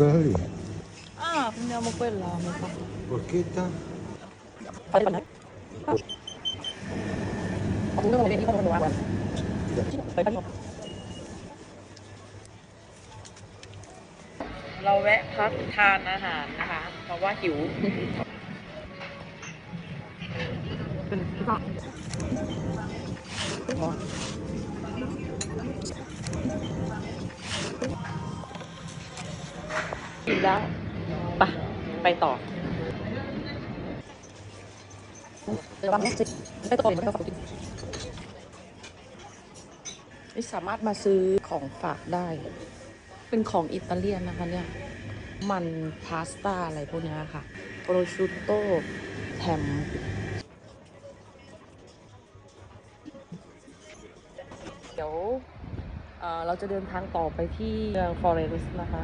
quelli. Ah, prendiamo quella, mi fa. Porchetta? Fate panna? Uno non vedi come guarda. Fai panna. เราแวะพักทานอาหารนะคะ เพราะว่าหิว เป็น กินแล้ว ไป ไปต่อระวังจิไม่ต้องเป็นไม่ต้องฝากนี่สามารถมาซื้อของฝากได้ เป็นของอิตาเลียนนะคะเนี่ย มันพาสต้าอะไรพวกนี้ค่ะ โปรชูโต้แฮมเดี๋ยวเเราจะเดินทางต่อไปที่เมืองฟลอเรนซ์นะคะ